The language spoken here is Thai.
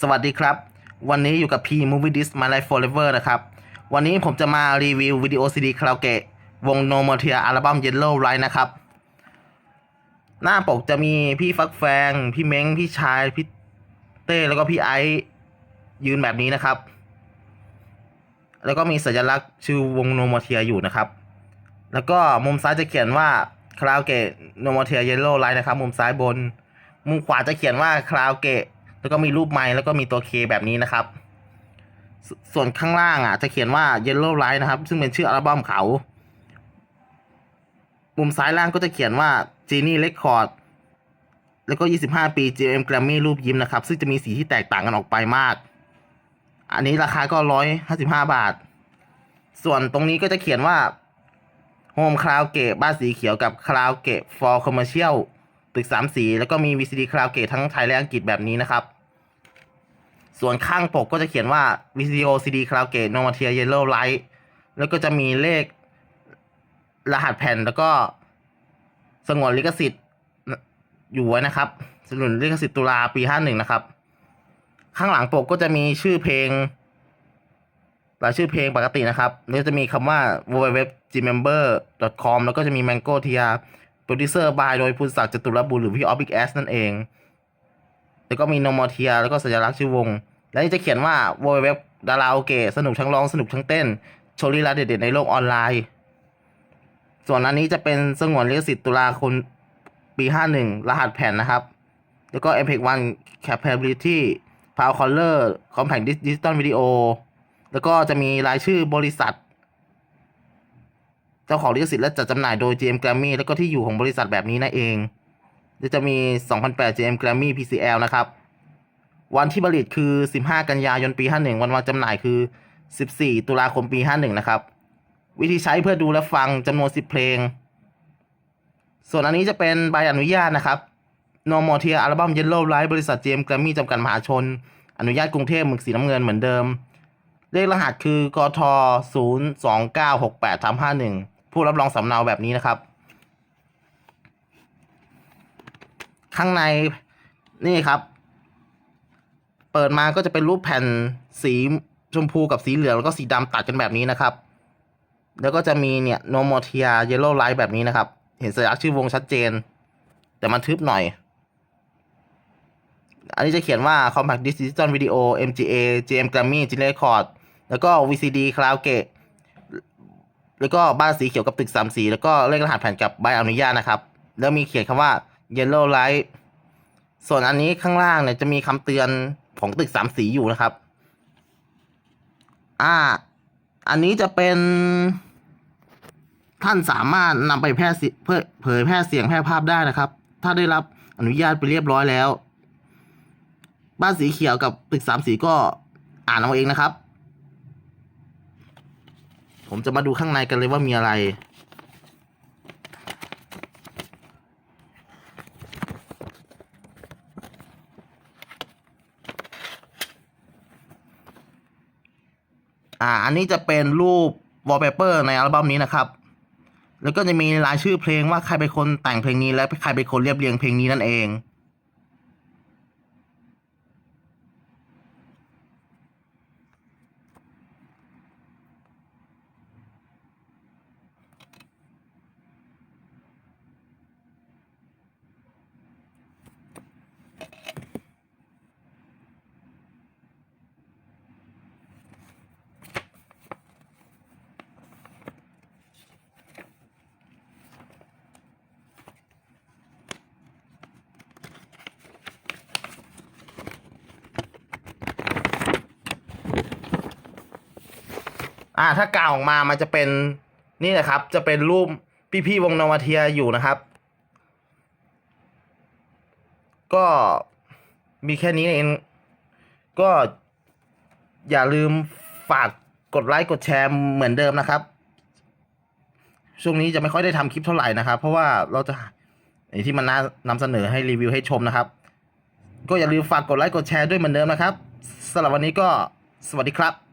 สวัสดีครับ วันนี้อยู่กับ P Movie Disc My Life Forever นะครับ วันนี้ผมจะมารีวิววิดีโอซีดีคาราโอเกะวง No More Tear อัลบั้ม Yellow Light นะครับ หน้าปกจะมีพี่ฟักแฟง พี่เม้ง พี่ชาย พี่เต้แล้วก็พี่ไอซ์ยืนแบบนี้นะครับ แล้วก็มีสัญลักษณ์ชื่อวง No More Tear อยู่นะครับ แล้วก็มุมซ้ายจะเขียนว่าคาราโอเกะ No More Tear Yellow Light นะครับ มุมซ้ายบน มุมขวาจะเขียนว่าคาราโอเกะ แล้วก็มีรูปไม้แล้วก็มีตัวเคแบบนี้นะครับสส่วนข้างล่างอะจะเขียนว่า Yellow Light นะครับ ซึ่งเป็นชื่ออัลบั้มเขา มุมซ้ายล่างก็จะเขียนว่า Genie Record แล้วก็ 25 ปี GM Grammy รูปยิ้มนะครับ ซึ่งจะมีสีที่แตกต่างกันออกไปมาก อันนี้ราคาก็ 155 บาท ส่วนตรงนี้ก็จะเขียนว่า Home Karaoke บ้านสีเขียวกับ Karaoke for Commercial ตึกสามสีแล้วก็มี VCD คาราโอเกะทั้งไทยและอังกฤษแบบนี้นะครับ ส่วนข้างปกก็จะเขียนว่า VCO CD คาราโอเกะ No Material Yellow Light แล้วก็จะมีเลขรหัสแผ่นแล้วก็สงวนลิขสิทธิ์อยู่ไว้นะครับสงวนลิขสิทธิ์ตุลาปีห้าหนึ่งนะครับ ข้างหลังปกก็จะมีชื่อเพลงหลายชื่อเพลงปกตินะครับแล้วจะมีคำว่า www.gmember.com แล้วก็จะมี Mango Tia โปรดิวเซอร์บายโดยพุทธศักดิ์จตุรบุตรหรือพี่ออฟบิกแอสนั่นเอง แล้วก็มีโนมอเทียแล้วก็สัญลักษณ์ชื่อวง และนี่จะเขียนว่า w w w ดาราโอเกะสนุกทั้งร้องสนุกทั้งเต้น โชว์ลีลาเด็ดๆในโลกออนไลน์ ส่วนอันนี้จะเป็นสงวนลิขสิทธิ์ตุลาคมปี 51 รหัสแผ่นนะครับ แล้วก็ MPEG 1 Capability Power Color Compact Digital Video แล้วก็จะมีรายชื่อบริษัท เจ้าของลิขสิทธิ์และจัดจำหน่ายโดย GM Grammy แล้วก็ที่อยู่ของบริษัทแบบนี้นั่นเองจะมี 2008 GM Grammy PCL นะครับ วันที่ผลิตคือ 15 กันยายนปี 51 วันวางจำหน่ายคือ 14 ตุลาคมปี 51 นะครับ วิธีใช้เพื่อดูและฟังจำนวน 10 เพลง ส่วนอันนี้จะเป็นใบอนุญาตนะครับ No More Tear อัลบั้ม Yellow Light บริษัท GM Grammy จำกัดมหาชน อนุญาตกรุงเทพหมึกสีน้ำเงินเหมือนเดิม เลขรหัสคือกท 0 2 9 6 8 3 5 1 ผู้รับรองสำเนาแบบนี้นะครับ ข้างในนี่ครับ เปิดมาก็จะเป็นรูปแผ่นสีชมพูกับสีเหลืองแล้วก็สีดำตัดกันแบบนี้นะครับ แล้วก็จะมีเนี่ยโนโมเทียเยลโล่ไลท์แบบนี้นะครับ เห็นสัญลักษณ์ชื่อวงชัดเจน แต่มันทึบหน่อย อันนี้จะเขียนว่า Compact Disc Digital Video MGA GM Grammy g e n e Record แล้วก็ VCD Karaoke แล้วก็บ้านสีเขียวกับตึกสามสี แล้วก็เลขรหัสแผ่นกับใบอนุญาตนะครับ แล้วมีเขียนคำว่า Yellow Light ส่วนอันนี้ข้างล่างเนี่ยจะมีคำเตือนของตึกสามสีอยู่นะครับ อ่า อันนี้จะเป็นท่านสามารถนำไปแพร่เสียเผยเผยแพร่เสียงแพร่ภาพได้นะครับ ถ้าได้รับอนุญาตไปเรียบร้อยแล้ว บ้านสีเขียวกับตึกสามสีก็อ่านเอาเองนะครับ ผมจะมาดูข้างในกันเลยว่ามีอะไร อ่า อันนี้จะเป็นรูปวอลเปเปอร์ในอัลบั้มนี้นะครับ แล้วก็จะมีรายชื่อเพลงว่าใครเป็นคนแต่งเพลงนี้และใครเป็นคนเรียบเรียงเพลงนี้นั่นเอง อ่าถ้ากาวออกมามันจะเป็นนี่แหละครับ จะเป็นรูปพี่ๆวงนวเทียอยู่นะครับ ก็มีแค่นี้เองก็อย่าลืมฝากกดไลค์กดแชร์เหมือนเดิมนะครับ ช่วงนี้จะไม่ค่อยได้ทำคลิปเท่าไหร่นะครับ เพราะว่าเราจะไอ้ที่มันน่านำเสนอให้รีวิวให้ชมนะครับ ก็อย่าลืมฝากกดไลค์กดแชร์ด้วยเหมือนเดิมนะครับสำหรับวันนี้ก็สวัสดีครับ